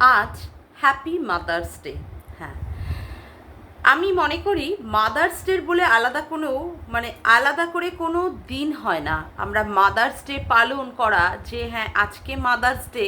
আজ happy mother's day হ্যাঁ। আমি মনে করি মাদার্স ডে বলে আলাদা কোনো মানে আলাদা করে কোনো দিন হয় না। আমরা মাদার্স ডে পালন করা যে হ্যাঁ আজকে মাদার্স ডে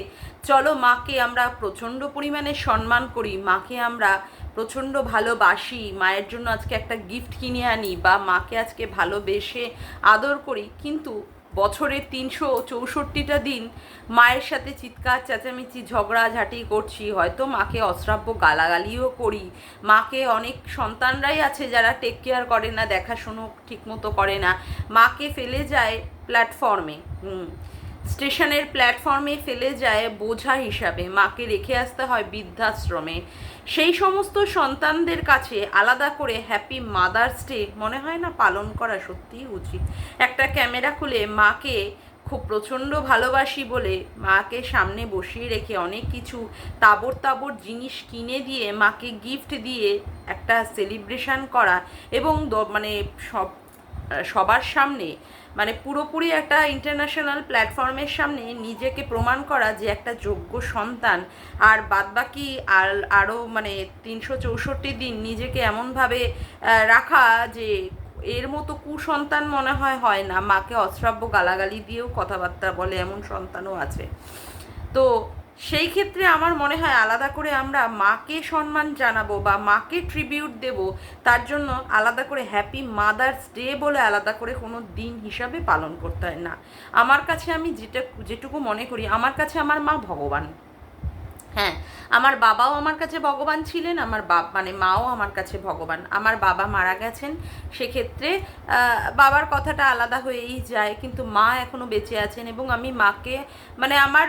চলো মাকে আমরা প্রচণ্ড পরিমাণে সম্মান করি, মাকে আমরা প্রচণ্ড ভালোবাসি, মায়ের জন্য আজকে একটা গিফট কিনে আনি বা মাকে আজকে ভালোবেসে আদর করি। কিন্তু বছরের তিনশো চৌষট্টিটা দিন মায়ের সাথে চিৎকার, চেঁচামেচি ঝগড়াঝাটি করছি। হয়তো মাকে অশ্রাব্য গালাগালিও করি। মাকে অনেক সন্তানরাই আছে যারা টেক কেয়ার করে না, দেখাশুনো ঠিকমতো করে না। মাকে ফেলে যায় প্ল্যাটফর্মে হুম। স্টেশনের প্ল্যাটফর্মে ফেলে যায় বোঝা হিসাবে। মাকে রেখে আসতে হয় বৃদ্ধাশ্রমে। সেই সমস্ত সন্তানদের কাছে আলাদা করে হ্যাপি মাদার্স ডে মনে হয় না পালন করা সত্যিই উচিত। একটা ক্যামেরা খুলে মাকে খুব প্রচণ্ড ভালোবাসি বলে মাকে সামনে বসিয়ে রেখে অনেক কিছু তাবর তাবর জিনিস কিনে দিয়ে মাকে গিফট দিয়ে একটা সেলিব্রেশন করা এবং মানে সব সবার সামনে মানে পুরোপুরি একটা ইন্টারন্যাশনাল প্ল্যাটফর্মের সামনে নিজেকে প্রমাণ করা যে একটা যোগ্য সন্তান, আর বাদবাকি আর আরও মানে তিনশো চৌষট্টি দিন নিজেকে এমনভাবে রাখা যে এর মতো কুসন্তান মনে হয় হয় না। মাকে অশ্রাব্য গালাগালি দিয়েও কথাবার্তা বলে এমন সন্তানও আছে। তো সেই ক্ষেত্রে আমার মনে হয় আলাদা করে আমরা মাকে সম্মান জানাব বা মাকে ট্রিবিউট দেব, তার জন্য আলাদা করে হ্যাপি মাদার্স ডে বলে আলাদা করে কোনো দিন হিসাবে পালন করতে হয় না। আমার কাছে আমি যেটা, যেটুকু মনে করি, আমার কাছে আমার মা ভগবান। হ্যাঁ আমার বাবাও আমার কাছে ভগবান ছিলেন, আমার বাপ মানে মাও আমার কাছে ভগবান। আমার বাবা মারা গেছেন, সেক্ষেত্রে বাবার কথাটা আলাদা হয়েই যায়, কিন্তু মা এখনও বেঁচে আছেন এবং আমি মাকে মানে আমার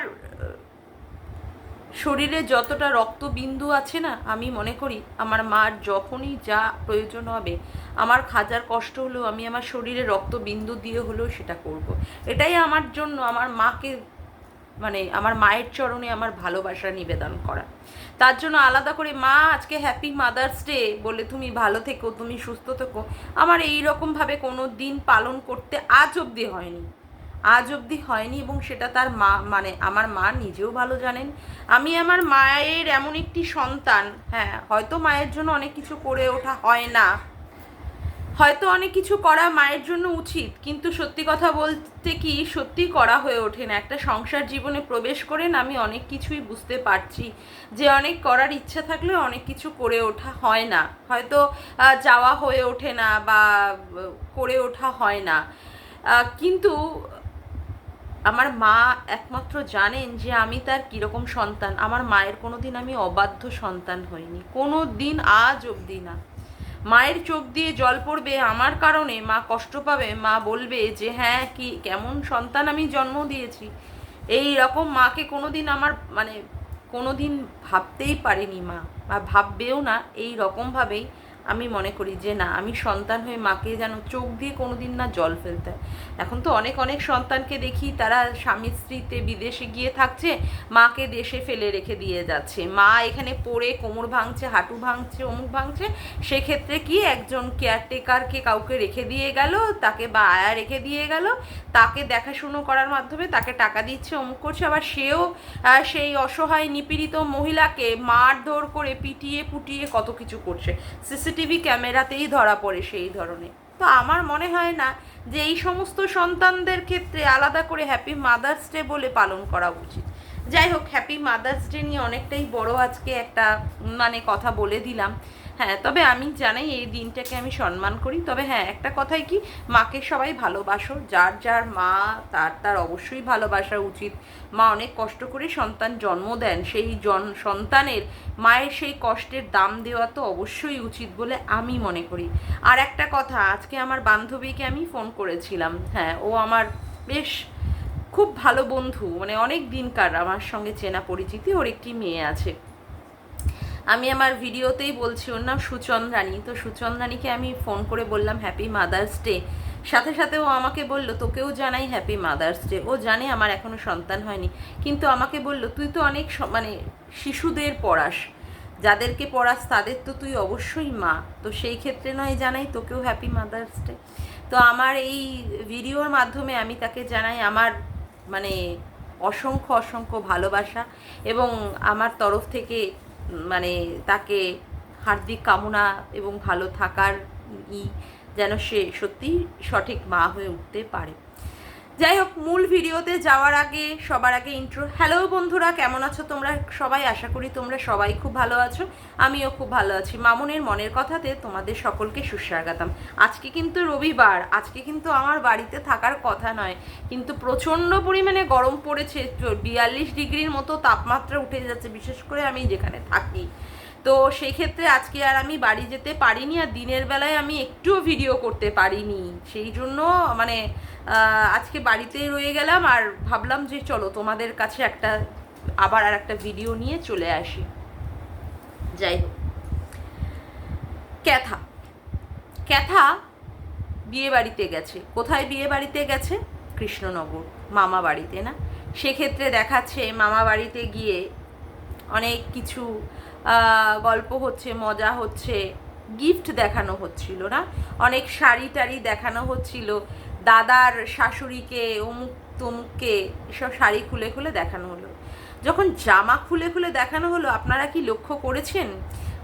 শরীরে যতটা রক্তবিন্দু আছে না, আমি মনে করি আমার মার যখনই যা প্রয়োজন হবে, আমার খাজার কষ্ট হলেও আমি আমার শরীরে রক্তবিন্দু দিয়ে হলেও সেটা করব। এটাই আমার জন্য, আমার মাকে মানে আমার মায়ের চরণে আমার ভালোবাসা নিবেদন করা। তার জন্য আলাদা করে, মা, আজকে হ্যাপি মাদার্স ডে বলে তুমি ভালো থেকো, তুমি সুস্থ থেকো। আমার এই রকমভাবে কোনো দিন পালন করতে আজ অবধি হয়নি। আজ অবধি হয়নি এবং সেটা তার মা মানে আমার মা নিজেও ভালো জানেন। আমি আমার মায়ের এমন একটি সন্তান হ্যাঁ হয়তো মায়ের জন্য অনেক কিছু করে ওঠা হয় না। হয়তো অনেক কিছু করা মায়ের জন্য উচিত, কিন্তু সত্যি কথা বলতে কি সত্যি করা হয়ে ওঠে না। একটা সংসার জীবনে প্রবেশ করেন আমি অনেক কিছুই বুঝতে পারছি, যে অনেক করার ইচ্ছা থাকলেও অনেক কিছু করে ওঠা হয় না। হয়তো যাওয়া হয়ে ওঠে না বা করে ওঠা হয় না। কিন্তু আমার মা একমাত্র জানেন যে আমি তার কীরকম সন্তান। আমার মায়ের কোনো দিন আমি অবাধ্য সন্তান হইনি। কোনো দিন আজ অবধি না। মায়ের চোখ দিয়ে জল পড়বে আমার কারণে, মা কষ্ট পাবে, মা বলবে যে হ্যাঁ কি, কেমন সন্তান আমি জন্ম দিয়েছি। এই রকম মাকে কোনো দিন আমার মানে কোনো দিন ভাবতেই পারিনি মা। বা ভাববেও না, এই রকমভাবেই আমি মনে করি যে না, আমি সন্তান হয়ে মাকে যেন চোখ দিয়ে কোনো দিন না জল ফেলতে হয়। এখন তো অনেক অনেক সন্তানকে দেখি তারা স্বামী স্ত্রীতে বিদেশে গিয়ে থাকছে, মাকে দেশে ফেলে রেখে দিয়ে যাচ্ছে মা এখানে পড়ে, কোমর ভাঙছে, হাঁটু ভাঙছে, অমুক ভাঙছে, সেক্ষেত্রে কি একজন কেয়ারটেকারকে কাউকে রেখে দিয়ে গেল, তাকে বা আয়া রেখে দিয়ে গেল, তাকে দেখাশুনো করার মাধ্যমে তাকে টাকা দিচ্ছে, অমুক করছে, আবার সেও সেই অসহায় নিপীড়িত মহিলাকে মারধর করে পিটিয়ে পুটিয়ে কত কিছু করছে সিসিটিভি ক্যামেরাতেই ধরা পড়ে সেই ধরনের তো আমার মনে হয় না যে এই সমস্ত সন্তানদের ক্ষেত্রে আলাদা করে হ্যাপি মাদার্স ডে বলে পালন করা উচিত। যাই হোক হ্যাপি মাদার্স ডে নিয়ে অনেকটাই বড় আজকে একটা মানে কথা বলে দিলাম। হ্যাঁ তবে আমি জানাই এই দিনটাকে আমি সম্মান করি। তবে হ্যাঁ একটা কথাই কি, মাকে সবাই ভালোবাসো। যার যার মা, তার তার অবশ্যই ভালোবাসা উচিত। মা অনেক কষ্ট করে সন্তান জন্ম দেন। সেই জন, সন্তানের মায়ের সেই কষ্টের দাম দেওয়া তো অবশ্যই উচিত বলে আমি মনে করি। আর একটা কথা, আজকে আমার বান্ধবীকে আমি ফোন করেছিলাম। হ্যাঁ ও আমার বেশ খুব ভালো বন্ধু। মানে অনেক দিনকার আমার সঙ্গে চেনা পরিচিতি, ওর একটি মেয়ে আছে। আমি আমার ভিডিওতেই বলছি, ওর নাম সুচন্দ্রানী তো সুচন্দ্রানীকে আমি ফোন করে বললাম হ্যাপি মাদার্স ডে সাথে সাথে ও আমাকে বলল, তোকেও জানাই হ্যাপি মাদার্স ডে ও জানে আমার এখনও সন্তান হয়নি। কিন্তু আমাকে বলল, তুই তো অনেক মানে শিশুদের পড়াস। যাদেরকে পড়াস তাদের তো তুই অবশ্যই মা। তো সেই ক্ষেত্রে নয় জানাই তোকেও হ্যাপি মাদার্স ডে তো আমার এই ভিডিওর মাধ্যমে আমি তাকে জানাই আমার মানে অসংখ্য অসংখ্য ভালোবাসা এবং আমার তরফ থেকে মানে তাকে হার্দিক কামনা এবং ভালো থাকার ই যেন সে সত্যি সঠিক মা হয়ে উঠতে পারে। যাই হোক মূল ভিডিওতে যাওয়ার আগে, সবার আগে ইন্ট্রো হ্যালো বন্ধুরা, কেমন আছো তোমরা? সবাই আশা করি তোমরা সবাই খুব ভালো আছো। আমিও খুব ভালো আছি। মামুনের মনের কথাতে তোমাদের সকলকে সুস্বাগতম। আজকে কিন্তু রবিবার, আজকে কিন্তু আমার বাড়িতে থাকার কথা নয়। কিন্তু প্রচণ্ড পরিমাণে গরম পড়েছে বিয়াল্লিশ ডিগ্রির মতো তাপমাত্রা উঠে যাচ্ছে, বিশেষ করে আমি যেখানে থাকি। তো সেই ক্ষেত্রে আজকে আর আমি বাড়ি যেতে পারিনি, আর দিনের বেলায় আমি একটুও ভিডিও করতে পারিনি। সেই জন্য মানে আজকে বাড়িতেই রয়ে গেলাম আর ভাবলাম যে চলো তোমাদের কাছে একটা আবার আর একটা ভিডিও নিয়ে চলে আসি। যাই হোক। ক্যাথা। ক্যাথা বিয়ে বাড়িতে গেছে। কোথায় বিয়ে বাড়িতে গেছে? কৃষ্ণনগর, মামা বাড়িতে না? সেক্ষেত্রে দেখাচ্ছে মামা বাড়িতে গিয়ে অনেক কিছু গল্প হচ্ছে, মজা হচ্ছে গিফট দেখানো হচ্ছিল না? অনেক শাড়ি টাড়ি দেখানো হচ্ছিল। দাদার শাশুড়িকে, অমুক তমুককে এসব শাড়ি খুলে খুলে দেখানো হলো। যখন জামা খুলে খুলে দেখানো হলো, আপনারা কি লক্ষ্য করেছেন?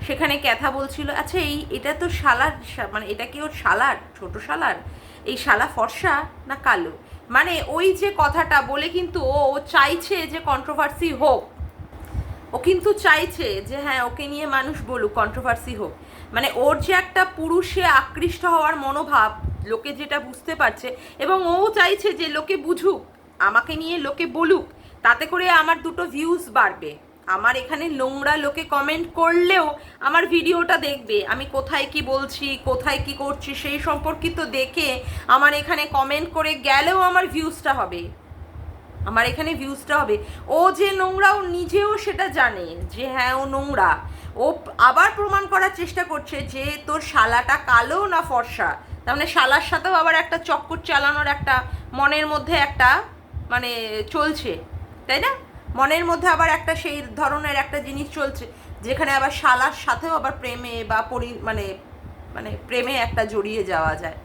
সেখানে ক্যাথা বলছিল আচ্ছা এই, এটা তো শালার মানে এটা কি ওর শালার, ছোট শালার? এই শালা ফর্সা না কালো? মানে ওই যে কথাটা বলে কিন্তু ও চাইছে যে কন্ট্রোভার্সি হোক। ও কিন্তু চাইছে যে হ্যাঁ ওকে নিয়ে মানুষ বলুক কন্ট্রোভার্সি হোক। মানে ওর যে একটা পুরুষে আকৃষ্ট হওয়ার মনোভাব লোকে যেটা বুঝতে পারছে এবং ও চাইছে যে লোকে বুঝুক, আমাকে নিয়ে লোকে বলুক, তাতে করে আমার দুটো ভিউজ বাড়বে। আমার এখানে নোংরা লোকে কমেন্ট করলেও আমার ভিডিওটা দেখবে। আমি কোথায় কি বলছি, কোথায় কি করছি, সেই সম্পর্কিত দেখে আমার এখানে কমেন্ট করে গেলেও আমার ভিউজটা হবে। আমার এখানে ভিউজটা হবে। ও যে নোংরা, ও নিজেও সেটা জানে যে হ্যাঁ ও নোংরা। ও আবার প্রমাণ করার চেষ্টা করছে যে তোর শালাটা কালো না ফর্সা। তার মানে শালার সাথেও আবার একটা চক্কর চালানোর একটা মনের মধ্যে একটা মানে চলছে, তাই না? মনের মধ্যে আবার একটা সেই ধরনের একটা জিনিস চলছে, যেখানে আবার শালার সাথেও আবার প্রেমে বা পরি মানে মানে প্রেমে একটা জড়িয়ে যাওয়া যায়।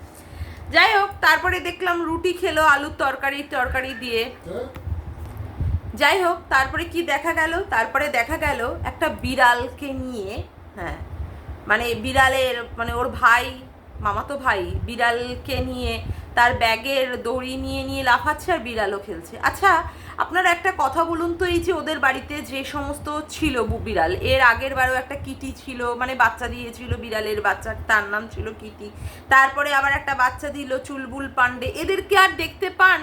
যাই হোক, তারপরে দেখলাম রুটি খেলো, আলুর তরকারি তরকারি দিয়ে। যাই হোক, তারপরে কি দেখা গেল? তারপরে দেখা গেল একটা বিড়ালকে নিয়ে হ্যাঁ মানে বিড়ালের মানে ওর ভাই মামাতো ভাই বিড়ালকে নিয়ে তার ব্যাগের দড়ি নিয়ে নিয়ে লাফাচ্ছে আর বিড়ালও খেলছে। আচ্ছা আপনারা একটা কথা বলুন তো, এই যে ওদের বাড়িতে যে সমস্ত ছিল বিড়াল, এর আগের বারও একটা কিটি ছিল মানে বাচ্চা দিয়েছিল বিড়ালের বাচ্চা, তার নাম ছিল কিটি। তারপরে আবার একটা বাচ্চা দিল চুলবুল পান্ডে এদেরকে আর দেখতে পান?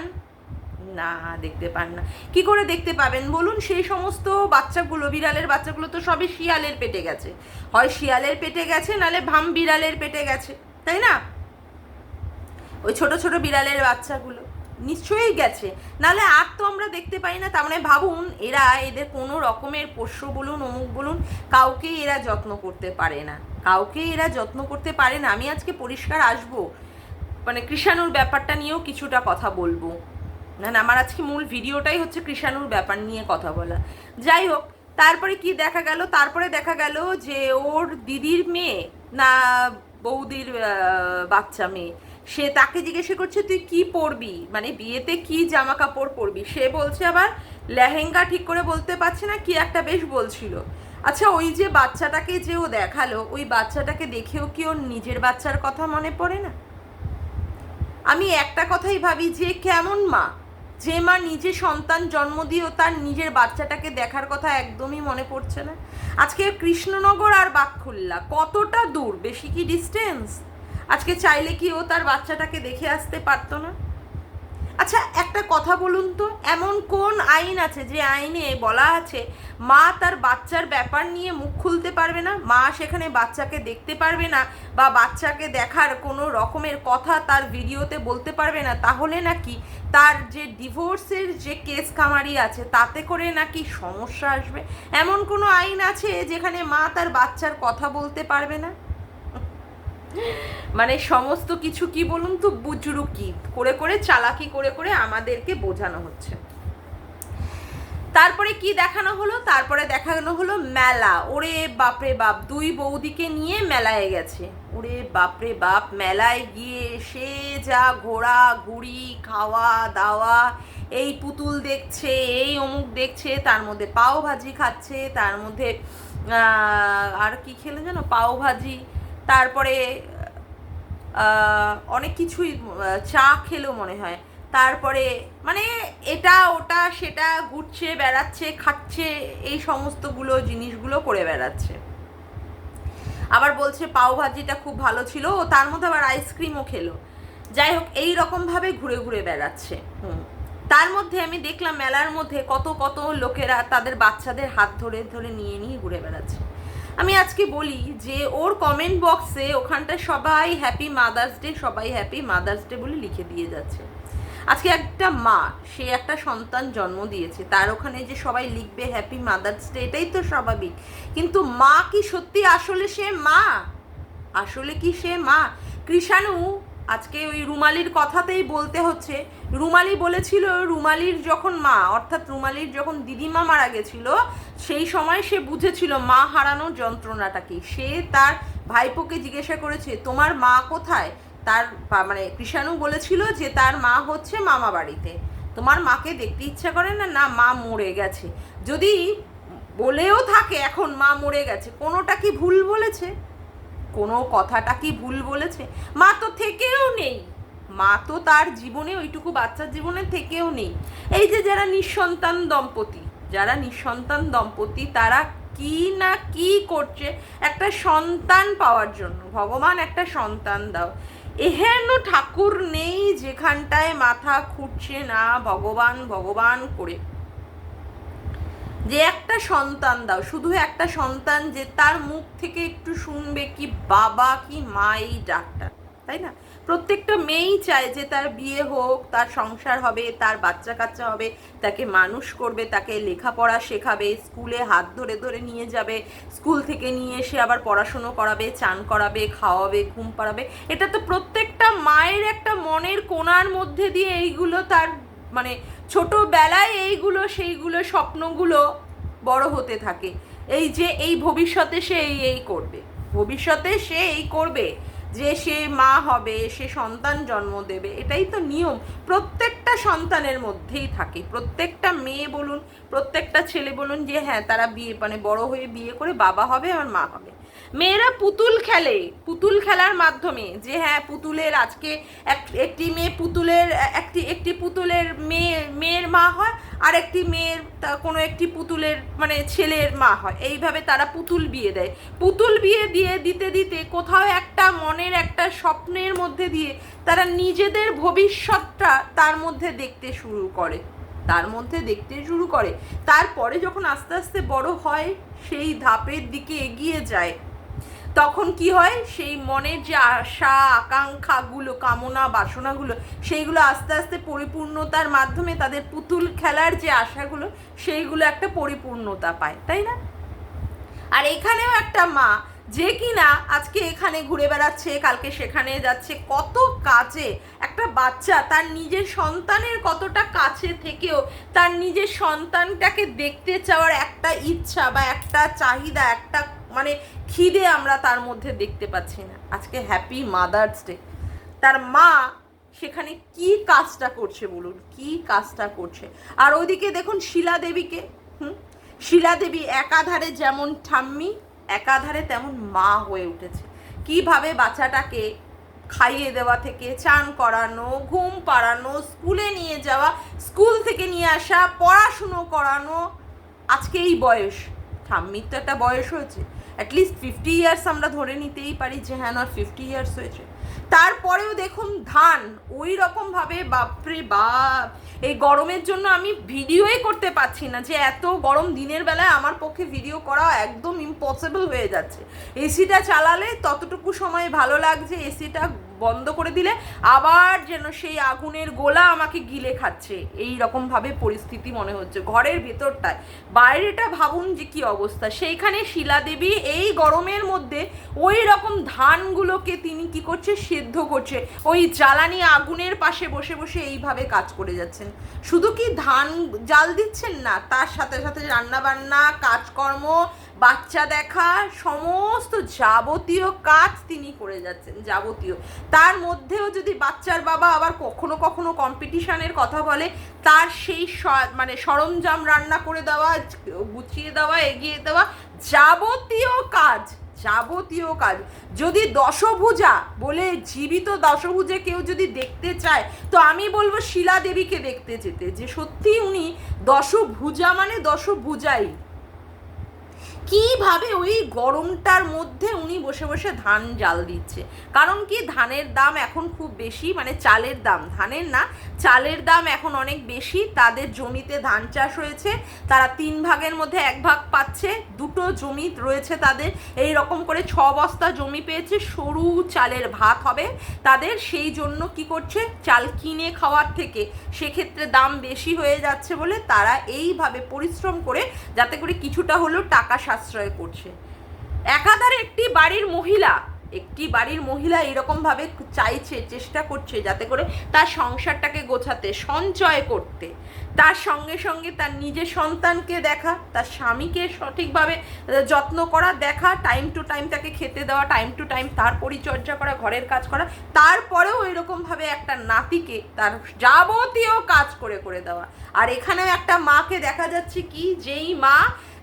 না, দেখতে পান না। কি করে দেখতে পাবেন? বলুন, সেই সমস্ত বাচ্চাগুলো, বিড়ালের বাচ্চাগুলো তো সবই শিয়ালের পেটে গেছে। হয় শিয়ালের পেটে গেছে, নালে ভাম বিড়ালের পেটে গেছে। তাই না? ওই ছোট ছোট বিড়ালের বাচ্চাগুলো নিশ্চয়ই গেছে। নালে আর তো আমরা দেখতে পাই না। তার মানে ভাবুন, এরা এদের কোনো রকমের পোষ্য বলুন, অমুক বলুন কাউকেই এরা যত্ন করতে পারে না। কাউকে এরা যত্ন করতে পারে না। আমি আজকে পরিষ্কার আসব। মানে কৃষাণুর ব্যাপারটা নিয়েও কিছুটা কথা বলব। না না, আমার আজকে মূল ভিডিওটাই হচ্ছে কৃষাণুর ব্যাপার নিয়ে কথা বলা। যাই হোক, তারপরে কি দেখা গেল? তারপরে দেখা গেল যে ওর দিদির মেয়ে না বৌদির বাচ্চা মেয়ে। সে তাকে জিজ্ঞাসা করছে, তুই কি পরবি? মানে বিয়েতে কি জামা কাপড় পরবি? সে বলছে আবার, লেহেঙ্গা ঠিক করে বলতে পারছে না, কি একটা বেশ বলছিল। আচ্ছা ওই যে বাচ্চাটাকে যে ও দেখাল, ওই বাচ্চাটাকে দেখেও কি ওর নিজের বাচ্চার কথা মনে পড়ে না? আমি একটা কথাই ভাবি, যে কেমন মা? যে মা নিজে সন্তান জন্ম দিয়েও তার নিজের বাচ্চাটাকে দেখার কথা একদমই মনে পড়ছে না। আজকে কৃষ্ণনগর আর বাকখুল্লা, কতটা দূর? বেশি কি ডিস্টেন্স আজকে চাইলে কি ও তার বাচ্চাটাকে দেখে আসতে পারতো না? আচ্ছা একটা কথা বলুন তো, এমন কোন আইন আছে যে আইনে বলা আছে মা তার বাচ্চার ব্যাপার নিয়ে মুখ খুলতে পারবে না, মা সেখানে বাচ্চাকে দেখতে পারবে না বা বাচ্চাকে দেখার কোনো রকমের কথা তার ভিডিওতে বলতে পারবে না, তাহলে নাকি তার যে ডিভোর্সের যে কেস কামারি আছে তাতে করে নাকি সমস্যা আসবে? এমন কোনো আইন আছে যেখানে মা তার বাচ্চার কথা বলতে পারবে না? মানে সমস্ত কিছু কি বলুন তো, বুজরুকি করে করে চালাকি করে করে আমাদেরকে বোঝানো হচ্ছে। তারপরে কি দেখানো হলো? তারপরে দেখানো হলো মেলা। ওরে বাপরে বাপ, দুই বৌদিকে নিয়ে মেলায় গেছে। ওরে বাপরে বাপ, মেলায় গিয়ে সে যা ঘোরা, ঘুরি, খাওয়া, দাওয়া, এই পুতুল দেখছে, এই অমুক দেখছে, তার মধ্যে পাও ভাজি খাচ্ছে, তার মধ্যে আর কি খেলে জানো পাও ভাজি তারপরে অনেক কিছুই চা খেলো মনে হয়। তারপরে মানে এটা, ওটা, সেটা ঘুরছে, বেড়াচ্ছে, খাচ্ছে, এই সমস্তগুলো জিনিসগুলো করে বেড়াচ্ছে। আবার বলছে পাও ভাজিটা খুব ভালো ছিল, ও তার মধ্যে আবার আইসক্রিমও খেলো। যাই হোক, এই রকমভাবে ঘুরে ঘুরে বেড়াচ্ছে। হুম। তার মধ্যে আমি দেখলাম মেলার মধ্যে কত কত লোকেরা তাদের বাচ্চাদের হাত ধরে ধরে নিয়ে নিয়ে ঘুরে বেড়াচ্ছে। আমি আজকে বলি যে ওর কমেন্ট বক্সে ওখানটায় সবাই হ্যাপি মাদার্স ডে সবাই হ্যাপি মাদার্স ডে বলে লিখে দিয়ে যাচ্ছে। আজকে একটা মা, সে একটা সন্তান জন্ম দিয়েছে, তার ওখানে যে সবাই লিখবে হ্যাপি মাদার্স ডে এটাই তো স্বাভাবিক। কিন্তু মা কি সত্যি আসলে সে মা? আসলে কি সে মা? কৃষাণু আজকে ওই রুমালির কথাতেই বলতে হচ্ছে। রুমালি বলেছিল, রুমালির যখন মা, অর্থাৎ রুমালির যখন দিদিমা মারা গেছিল, সেই সময় সে বুঝেছিল মা হারানোর যন্ত্রণাটা কি। সে তার ভাইপোকে জিজ্ঞাসা করেছে, তোমার মা কোথায়? তার মানে কৃষাণু বলেছিল যে, তার মা হচ্ছে মামা বাড়িতে। তোমার মাকে দেখতে ইচ্ছা করে না? না, মা মরে গেছে। যদি বলেও থাকে এখন মা মরে গেছে, কোনোটা কি ভুল বলেছে? কোনো কথাটা কি ভুল বলেছে? মা তো থেকেও নেই। মা তো তার জীবনে ওইটুকু বাচ্চার জীবনে থেকেও নেই। এই যে যারা নিঃসন্তান দম্পতি, যারা নিঃসন্তান দম্পতি, তারা কি না কি করছে একটা সন্তান পাওয়ার জন্য। ভগবান একটা সন্তান দাও। এহেন ঠাকুর নেই যেখানটায় মাথা খুঁটছে না ভগবান ভগবান করে। যে একটা সন্তান দাও, শুধু একটা সন্তান যে তার মুখ থেকে একটু শুনবে কি বাবা, কি মা, এই ডাকটা তাই না? প্রত্যেকটা মেয়েই চায় যে তার বিয়ে হোক, তার সংসার হবে, তার বাচ্চা কাচ্চা হবে, তাকে মানুষ করবে, তাকে লেখাপড়া শেখাবে, স্কুলে হাত ধরে ধরে নিয়ে যাবে, স্কুল থেকে নিয়ে এসে আবার পড়াশুনো করাবে, চান করাবে, খাওয়াবে, ঘুম পাড়াবে। এটা তো প্রত্যেকটা মায়ের একটা মনের কোনার মধ্যে দিয়ে এইগুলো তার মানে ছোটোবেলায় এইগুলো, সেইগুলো স্বপ্নগুলো বড় হতে থাকে। এই যে, এই ভবিষ্যতে সে এই এই করবে। ভবিষ্যতে সে এই করবে যে সে মা হবে, সে সন্তান জন্ম দেবে, এটাই তো নিয়ম। প্রত্যেকটা সন্তানের মধ্যেই থাকে। প্রত্যেকটা মেয়ে বলুন, প্রত্যেকটা ছেলে বলুন যে হ্যাঁ তারা বিয়ে মানে বড় হয়ে বিয়ে করে বাবা হবে আর মা হবে। মেয়েরা পুতুল খেলে, পুতুল খেলার মাধ্যমে। যে হ্যাঁ পুতুলের আজকে এক- একটি মেয়ে পুতুলের, একটি একটি পুতুলের মেয়ে, মেয়ের মা হয়, আর একটি মেয়ের কোনো একটি পুতুলের মানে ছেলের মা হয়। এইভাবে তারা পুতুল বিয়ে দেয়। পুতুল বিয়ে দিয়ে দিতে দিতে কোথাও একটা মনের একটা স্বপ্নের মধ্যে দিয়ে তারা নিজেদের ভবিষ্যৎটা তার মধ্যে দেখতে শুরু করে। তার মধ্যে দেখতে শুরু করে। তারপরে যখন আস্তে আস্তে বড় হয়, সেই ধাপের দিকে এগিয়ে যায়। তখন কি হয়? সেই মনের যে আশা, আকাঙ্ক্ষাগুলো, কামনা, বাসনাগুলো, সেইগুলো আস্তে আস্তে পরিপূর্ণতার মাধ্যমে তাদের পুতুল খেলার যে আশাগুলো, সেইগুলো একটা পরিপূর্ণতা পায়, তাই না? আর এখানেও একটা মা যে কিনা আজকে এখানে ঘুরে বেড়াচ্ছে, কালকে সেখানে যাচ্ছে, কত কাছে একটা বাচ্চা তার নিজের সন্তানের কতটা কাছে থেকেও তার নিজের সন্তানটাকে দেখতে চাওয়ার একটা ইচ্ছা বা একটা চাহিদা, একটা মানে খিদে আমরা তার মধ্যে দেখতে পাচ্ছি না। আজকে হ্যাপি মাদার্স ডে তার মা সেখানে কি কাজটা করছে বলুন? কি কাজটা করছে? আর ওইদিকে দেখুন শিলা দেবীকে, হুম? শিলা দেবী একাধারে যেমন ঠাম্মি, একাধারে তেমন মা হয়ে উঠেছে। কীভাবে বাচ্চাটাকে খাইয়ে দেওয়া থেকে, চান করানো, ঘুম পাড়ানো, স্কুলে নিয়ে যাওয়া, স্কুল থেকে নিয়ে আসা, পড়াশুনো করানো আজকে এই বয়স। ঠাম্মির তো একটা বয়স হয়েছে। অ্যাটলিস্ট ফিফটি ইয়ার্স আমরা ধরে নিতেই পারি যে হ্যাঁ না ফিফটি ইয়ার্স হয়েছে। তারপরেও দেখুন ধান, ওই রকমভাবে বাপরে বাপ। এই গরমের জন্য আমি ভিডিওই করতে পারছি না যে এত গরম দিনের বেলায় আমার পক্ষে ভিডিও করা একদম ইম্পসিবল হয়ে যাচ্ছে। এসিটা চালালে ততটুকু সময় ভালো লাগছে, এসিটা বন্ধ করে দিলে আবার যেন সেই আগুনের গোলা আমাকে গিলে খাচ্ছে। এই রকমভাবে পরিস্থিতি মনে হচ্ছে ঘরের ভেতরটায়। বাইরেটা ভাবুন যে কি অবস্থা। সেইখানে শিলা দেবী এই গরমের মধ্যে ওই রকম ধানগুলোকে তিনি কি করছে? সেদ্ধ করছে। ওই জ্বালানি আগুনের পাশে বসে বসে এইভাবে কাজ করে যাচ্ছেন। শুধু কি ধান জাল দিচ্ছেন না, তার সাথে সাথে রান্না বান্না কাজকর্ম, বাচ্চা দেখা, সমস্ত যাবতীয় কাজ তিনি করে যাচ্ছেন, যাবতীয়। তার মধ্যেও যদি বাচ্চার বাবা আবার কখনো কখনো কম্পিটিশনের কথা বলে, তার সেই মানে সরঞ্জাম রান্না করে দেওয়া, গুছিয়ে দেওয়া, এগিয়ে দেওয়া যাবতীয় কাজ যাবতীয় কাজ। যদি দশভুজা বলে জীবিত দশভুজে কেউ যদি দেখতে চায়, তো আমি বলব শিলা দেবীকে দেখতে যেতে, যে সত্যি উনি দশভুজা মানে দশভুজাই। কীভাবে ওই গরমটার মধ্যে উনি বসে বসে ধান জাল দিচ্ছে? কারণ কি ধানের দাম এখন খুব বেশি মানে চালের দাম। ধানের না, চালের দাম এখন অনেক বেশি, তাদের জমিতে ধান চাষ হয়েছে, তারা তিন ভাগের মধ্যে এক ভাগ পাচ্ছে, দুটো জমি রয়েছে তাদের, এই রকম করে ছ বস্তা জমি পেয়েছে, সরু চালের ভাত হবে তাদের, সেই জন্য কি করছে, চাল কিনে খাওয়ার থেকে সেক্ষেত্রে দাম বেশি হয়ে যাচ্ছে বলে তারা এইভাবে পরিশ্রম করে, যাতে করে কিছুটা হলেও টাকা সাশ্রয় করছে। একাধারে একটি বাড়ির মহিলা, একটি বাড়ির মহিলা এরকমভাবে চাইছে, চেষ্টা করছে যাতে করে তার সংসারটাকে গোছাতে, সঞ্চয় করতে। তার সঙ্গে সঙ্গে তার নিজের সন্তানকে দেখা, তার স্বামীকে সঠিকভাবে যত্ন করা, দেখা টাইম টু টাইম তাকে খেতে দেওয়া টাইম টু টাইম তার পরিচর্যা করা, ঘরের কাজ করা, তারপরেও এরকমভাবে একটা নাতিকে তার যাবতীয় কাজ করে করে দেওয়া। আর এখানেও একটা মাকে দেখা যাচ্ছে কি, যেই মা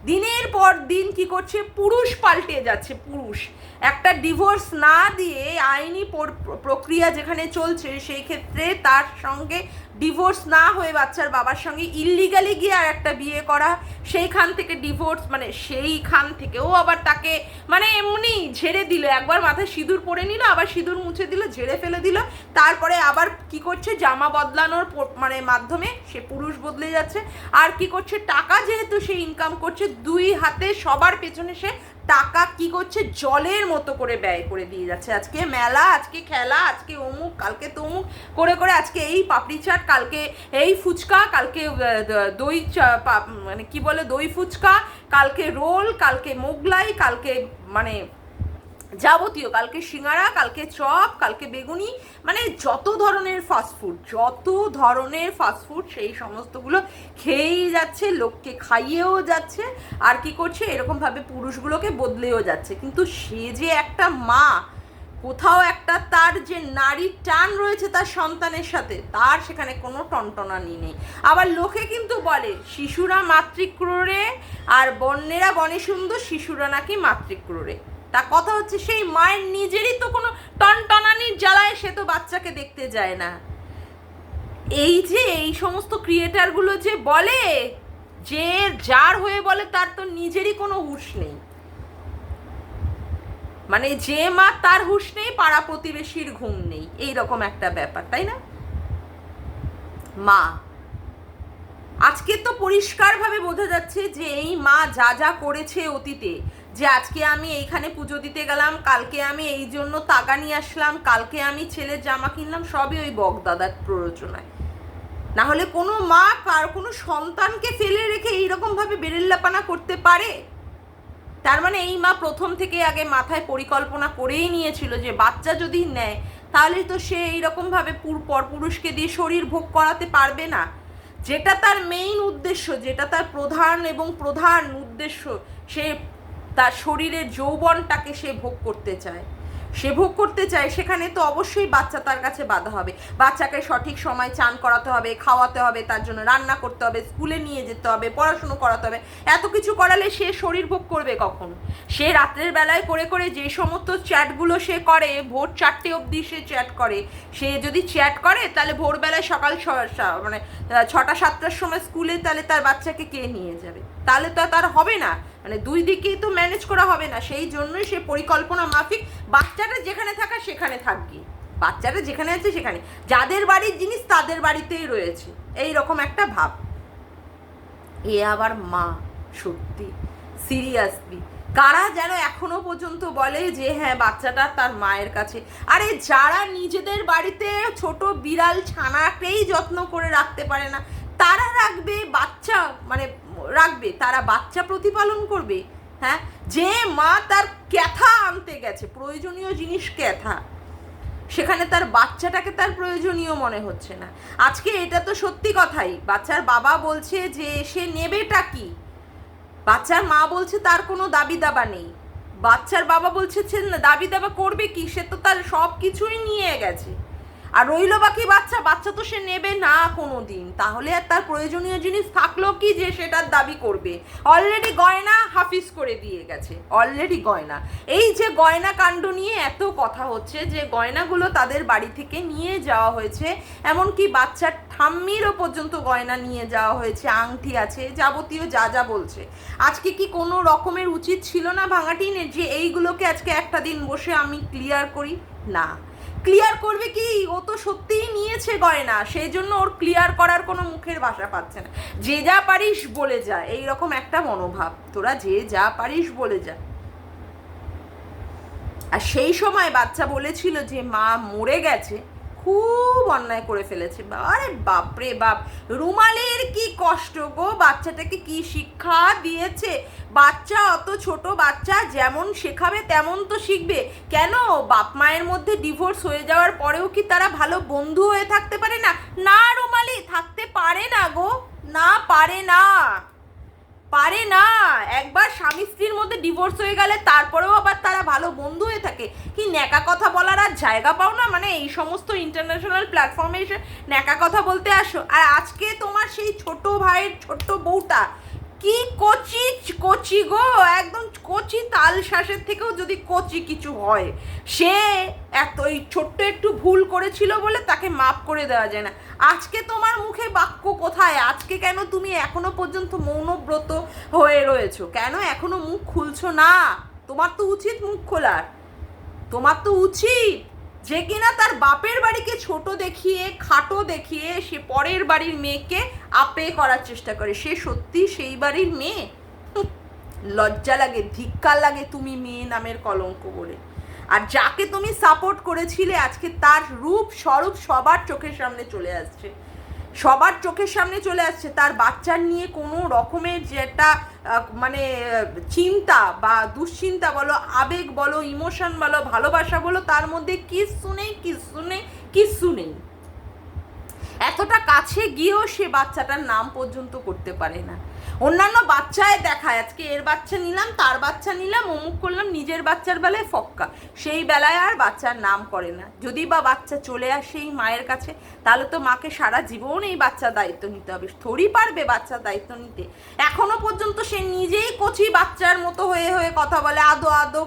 দিনের পর দিন কি করছে? পুরুষ পাল্টে যাচ্ছে, পুরুষ। একটা ডিভোর্স না দিয়ে আইনি পর- প্রক্রিয়া যেখানে চলছে, সেই ক্ষেত্রে তার সঙ্গে ডিভোর্স না হয়ে বাচ্চার বাবার সঙ্গে ইল্লিগালি গিয়ে আর একটা বিয়ে করা, সেইখান থেকে ডিভোর্স মানে সেইখান থেকেও আবার তাকে মানে এমনি ঝেড়ে দিল। একবার মাথায় সিঁদুর পরে নিল, আবার সিঁদুর মুছে দিল, ঝেড়ে ফেলে দিল। তারপরে আবার কি করছে? জামা বদলানোর মানে মাধ্যমে সে পুরুষ বদলে যাচ্ছে। আর কি করছে? টাকা যেহেতু সে ইনকাম করছে, দুই হাতে সবার পেছনে সে টাকা কি করছে? জলের মতো করে ব্যয় করে দিয়ে যাচ্ছে। আজকে মেলা, আজকে খেলা, আজকে অমুক, কালকে তমুক, করে করে আজকে এই পাপড়ি চাট, কালকে এই ফুচকা, কালকে দই মানে কি বলে? দই ফুচকা, কালকে রোল, কালকে মোগলাই, কালকে মানে যাবতীয়, কালকে সিঙ্গারা, কালকে চপ, কালকে বেগুনি মানে যত ধরনের ফাস্টফুড যত ধরনের ফাস্টফুড সেই সমস্তগুলো খেয়েই যাচ্ছে, লোককে খাইয়েও যাচ্ছে, আর কি করছে, এরকমভাবে পুরুষগুলোকে বদলেও যাচ্ছে। কিন্তু সে যে একটা মা, কোথাও একটা তার যে নারীর টান রয়েছে তার সন্তানের সাথে, তার সেখানে কোনো টনটনানি নেই। আবার লোকে কিন্তু বলে, শিশুরা মাতৃক্রোড়ে, আর বন্যেরা বনে সুন্দর, শিশুরা নাকি মাতৃক্রোড়ে। তা কথা হচ্ছে সেই মায়ের নিজেরই তো কোনো টনটনানির জ্বালায় সে তো বাচ্চাকে দেখতে যায় না। এই যে এই সমস্ত ক্রিয়েটারগুলো যে বলে, যে যার হয়ে বলে তার তো নিজেরই কোনো হুঁশ নেই। মানে যে মা তার হুশ নেই, পাড়া প্রতিবেশীর ঘুম নেই। এই রকম একটা ব্যাপার, তাই না? মা, আজকে তো পরিষ্কারভাবে বোঝা যাচ্ছে যে এই মা যা যা করেছে অতীতে যে আজকে আমি এইখানে পুজো দিতে গেলাম, কালকে আমি এই জন্য তাগা নিয়ে আসলাম, কালকে আমি ছেলের জামা কিনলাম, সবই ওই বকদাদার প্ররোচনায়। না হলে কোনো মা কার কোনো সন্তানকে ফেলে রেখে এইরকমভাবে বেরেল্লাপানা করতে পারে? তার মানে এই মা প্রথম থেকে আগে মাথায় পরিকল্পনা করেই নিয়েছিল যে বাচ্চা যদি নেয়, তাহলে তো সে এইরকমভাবে পুর পরপুরুষকে দিয়ে শরীর ভোগ করাতে পারবে না। যেটা তার মেইন উদ্দেশ্য, যেটা তার প্রধান এবং প্রধান উদ্দেশ্য, সে তার শরীরের যৌবনটাকে সে ভোগ করতে চায়। সে ভোগ করতে চায়, সেখানে তো অবশ্যই বাচ্চা তার কাছে বাধা হবে। বাচ্চাকে সঠিক সময় চান করাতে হবে, খাওয়াতে হবে, তার জন্য রান্না করতে হবে, স্কুলে নিয়ে যেতে হবে, পড়াশুনো করাতে হবে। এত কিছু করালে সে শরীর ভোগ করবে কখন? সে রাত্রের বেলায় করে করে যে সমস্ত চ্যাটগুলো সে করে, ভোর চারটে অবধি সে চ্যাট করে। সে যদি চ্যাট করে, তাহলে ভোরবেলায় সকাল মানে ছটা, সাতটার সময় স্কুলে তাহলে তার বাচ্চাকে কে নিয়ে যাবে? তাহলে তো তার হবে না। মানে দুই দিকেই তো ম্যানেজ করা হবে না। সেই জন্যই সে পরিকল্পনা মাফিক বাচ্চাটা যেখানে থাকা সেখানে থাকবে। বাচ্চাটা যেখানে আছে সেখানে। যাদের বাড়ির জিনিস তাদের বাড়িতেই রয়েছে। এই রকম একটা ভাব। এ আবার মা, সত্যি। সিরিয়াসলি। কারা যেন এখনও পর্যন্ত বলে যে হ্যাঁ বাচ্চাটা তার মায়ের কাছে। আরে যারা নিজেদের বাড়িতে ছোট বিড়াল ছানাকেই যত্ন করে রাখতে পারে না, তারা রাখবে বাচ্চা মানে রাখবে। তারা বাচ্চা প্রতিপালন করবে। হ্যাঁ? যে মা তার ক্যাথা আনতে গেছে, প্রয়োজনীয় জিনিস ক্যাথা। সেখানে তার বাচ্চাটাকে তার প্রয়োজনীয় মনে হচ্ছে না। আজকে এটা তো সত্যি কথাই। বাচ্চার বাবা বলছে যে সে নেবেটা কি? বাচ্চার মা বলছে তার কোনো দাবি দাবা নেই। বাচ্চার বাবা বলছে দাবি দাবা করবে কি? সে তো তার সব কিছুই নিয়ে গেছে। রইল বাকি বাচ্চা বাচ্চা তো সে নেবে না কোনো দিন তাহলে আর তার প্রয়োজনীয় জিনিস থাকল কি যে সেটার দাবি করবে? অলরেডি গয়না হাফিজ করে দিয়ে গেছে। অলরেডি গয়না। এই যে গয়না কাণ্ড নিয়ে এত কথা হচ্ছে যে গয়নাগুলো তাদের বাড়ি থেকে নিয়ে যাওয়া হয়েছে, এমনকি বাচ্চার ঠাম্মিরও পর্যন্ত গয়না নিয়ে যাওয়া হয়েছে, আংটি আছে, যাবতীয় যা যা বলছে। আজকে কি কোনো রকমের উচিত ছিল না ভাঙাটিনের যে এইগুলোকে আজকে একটা দিন বসে আমি ক্লিয়ার করি? না। ক্লিয়ার করবে কি? ও তো সত্যিই নিয়েছে গয়না। সেই জন্য ওর ক্লিয়ার করার কোনো মুখের ভাষা পাচ্ছে না। যে যা পারিস বলে যা। এই রকম একটা মনোভাব। তোরা যে যা পারিস বলে যা। আর সেই সময় বাচ্চা বলেছিল যে মা মরে গেছে খুব অন্যায় করে ফেলেছে। আরে বাপরে বাপ, রুমালের কি কষ্ট গো? বাচ্চাটাকে কি শিক্ষা দিয়েছে? বাচ্চা অত ছোট বাচ্চা, যেমন শেখাবে তেমন তো শিখবে। কেন? বাপ মায়ের মধ্যে ডিভোর্স হয়ে যাওয়ার পরেও কি তারা ভালো বন্ধু হয়ে থাকতে পারে না? না রুমালি, থাকতে পারে না গো। না পারে না। পারে না। একবার স্বামী স্ত্রীর মধ্যে ডিভোর্স হয়ে গেলে তারপরেও আবার তারা ভালো বন্ধু হয়ে থাকে। কি ন্যাকা কথা বলার আর জায়গা পাও না? মানে এই সমস্ত ইন্টারন্যাশনাল প্ল্যাটফর্মে এসে ন্যাকা কথা বলতে আসো। আর আজকে তোমার সেই ছোট ভাইয়ের ছোট্ট বউটা, কি কচি কচি গো! একদম কচি তাল শ্বাসের থেকেও যদি কচি কিছু হয়, সে এত ওই ছোট্ট একটু ভুল করেছিল বলে তাকে মাফ করে দেওয়া যায় না। আজকে তোমার মুখে বাক্য কোথায়? আজকে কেন তুমি এখনও পর্যন্ত মৌনব্রত হয়ে রয়েছো? কেন এখনও মুখ খুলছো না? তোমার তো উচিত মুখ খোলার। তোমার তো উচিত যে কিনা তার বাপের বাড়িকে ছোট দেখিয়ে, খাটো দেখিয়ে সে পরের বাড়ির মেয়েকে আপে করার চেষ্টা করে। সে সত্যি সেই বাড়ির মেয়ে? লজ্জা লাগে, ধিক্কার লাগে তুমি মেয়ে নামের কলঙ্ক বলে। আর যাকে তুমি সাপোর্ট করেছিলে আজকে তার রূপ, স্বরূপ সবার চোখের সামনে চলে আসছে। সবার চোখের সামনে চলে আসছে। তার বাচ্চার নিয়ে কোনো রকমের যে একটা মানে চিন্তা বা দুশ্চিন্তা বলো, আবেগ বলো ইমোশন বলো, ভালোবাসা বলো, তার মধ্যে কিচ্ছু নেই কিচ্ছু নেই কিচ্ছু নেই। এতটা কাছে গিয়েও সে বাচ্চাটার নাম পর্যন্ত করতে পারে না। অন্যান্য বাচ্চায় দেখায় আজকে এর বাচ্চা নিলাম, তার বাচ্চা নিলাম, অমুক করলাম, নিজের বাচ্চার বেলায় ফক্কা। সেই বেলায় আর বাচ্চার নাম করে না। যদি বা বাচ্চা চলে আসে এই মায়ের কাছে, তাহলে তো মাকে সারা জীবন এই বাচ্চার দায়িত্ব নিতে হবে। থরি পারবে বাচ্চার দায়িত্ব নিতে। এখনও পর্যন্ত সে নিজেই কচি বাচ্চার মতো হয়ে হয়ে কথা বলে, আদো আদো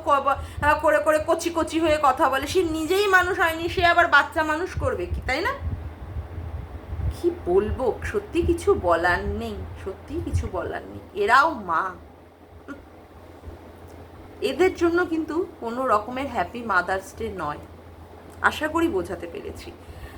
করে করে কচি কচি হয়ে কথা বলে। সে নিজেই মানুষ হয়নি, সে আবার বাচ্চা মানুষ করবে কি, তাই না? কি বলব? সত্যি কিছু বলার নেই, সত্যি কিছু বলার নেই। এরাও মা। এদের জন্য কিন্তু কোনো রকমের হ্যাপি মাদার্স ডে নয়। আশা করি বোঝাতে পেরেছি।